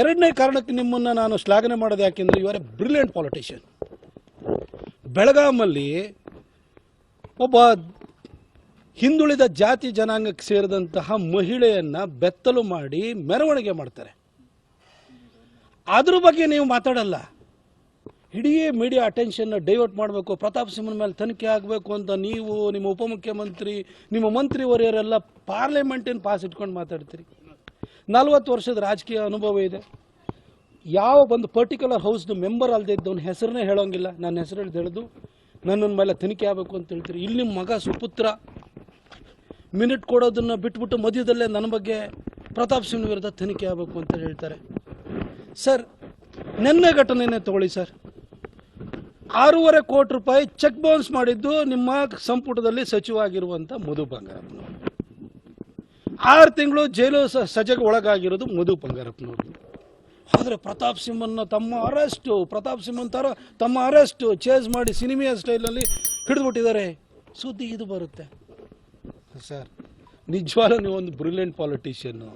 ಎರಡನೇ ಕಾರಣಕ್ಕೆ ನಿಮ್ಮನ್ನು ನಾನು ಶ್ಲಾಘನೆ ಮಾಡೋದು ಯಾಕೆಂದರೆ ಎ ಬ್ರಿಲಿಯಂಟ್ ಪಾಲಿಟಿಷಿಯನ್ ಬೆಳಗಾಮಲ್ಲಿ ಒಬ್ಬ ಹಿಂದುಳಿದ ಜಾತಿ ಜನಾಂಗಕ್ಕೆ ಸೇರಿದಂತಹ ಮಹಿಳೆಯನ್ನು ಬೆತ್ತಲು ಮಾಡಿ ಮೆರವಣಿಗೆ ಮಾಡ್ತಾರೆ. ಅದ್ರ ಬಗ್ಗೆ ನೀವು ಮಾತಾಡಲ್ಲ. ಇಡೀ ಮೀಡಿಯಾ ಅಟೆನ್ಷನ್ನ ಡೈವರ್ಟ್ ಮಾಡಬೇಕು, ಪ್ರತಾಪ್ ಸಿಂಹನ ಮೇಲೆ ತನಿಖೆ ಆಗಬೇಕು ಅಂತ ನೀವು, ನಿಮ್ಮ ಉಪಮುಖ್ಯಮಂತ್ರಿ, ನಿಮ್ಮ ಮಂತ್ರಿವರ್ಯರೆಲ್ಲ ಪಾರ್ಲಿಮೆಂಟಿನ ಪಾಸ್ ಇಟ್ಕೊಂಡು ಮಾತಾಡ್ತೀರಿ? ನಲ್ವತ್ತು ವರ್ಷದ ರಾಜಕೀಯ ಅನುಭವ ಇದೆ. ಯಾವ ಒಂದು ಪರ್ಟಿಕ್ಯುಲರ್ ಹೌಸ್ದು ಮೆಂಬರ್ ಅಲ್ಲದೆ ಇದ್ದವನ ಹೆಸರನ್ನೇ ಹೇಳೋಂಗಿಲ್ಲ. ನನ್ನ ಹೆಸರು ಹೇಳ್ದು ಹೇಳೋದು ನನ್ನ ಮೇಲೆ ತನಿಖೆ ಆಗಬೇಕು ಅಂತ ಹೇಳ್ತೀರಿ. ಇಲ್ಲಿ ನಿಮ್ಮ ಮಗ ಸುಪುತ್ರ ಮಿನಿಟ್ ಕೊಡೋದನ್ನು ಬಿಟ್ಬಿಟ್ಟು ಮಧ್ಯದಲ್ಲೇ ನನ್ನ ಬಗ್ಗೆ ಪ್ರತಾಪ್ ಸಿಂಗ್ ವಿರುದ್ಧ ತನಿಖೆ ಆಗಬೇಕು ಅಂತ ಹೇಳ್ತಾರೆ. ಸರ್ ನಿನ್ನೆ ಘಟನೆಯೇ ತಗೊಳ್ಳಿ ಸರ್ ಆರೂವರೆ ಕೋಟಿ ರೂಪಾಯಿ ಚೆಕ್ ಬೌನ್ಸ್ ಮಾಡಿದ್ದು ನಿಮ್ಮ ಸಂಪುಟದಲ್ಲಿ ಸಚಿವ ಆಗಿರುವಂಥ ಮಧು ಬಂಗಾರಪ್ಪನವರು ಆರು ತಿಂಗಳು ಜೈಲು ಸಜೆಗೆ ಒಳಗಾಗಿರೋದು ಮಧು ಬಂಗಾರಪ್ಪನವರು. ಆದರೆ ಪ್ರತಾಪ್ ಸಿಂಹನ್ನ ತಮ್ಮ ಅರೆಸ್ಟು ಪ್ರತಾಪ್ ಸಿಂಹನ್ ಥರ ತಮ್ಮ ಅರೆಸ್ಟು ಚೇಸ್ ಮಾಡಿ ಸಿನಿಮೆಯ ಸ್ಟೈಲಲ್ಲಿ ಹಿಡಿದ್ಬಿಟ್ಟಿದ್ದಾರೆ. ಸುದ್ದಿ ಇದು ಬರುತ್ತೆ. ಸರ್, ನಿಜವಾಗ್ಲೂ ನೀವು ಒಂದು ಬ್ರಿಲಿಯಂಟ್ ಪಾಲಿಟಿಷಿಯನ್ನು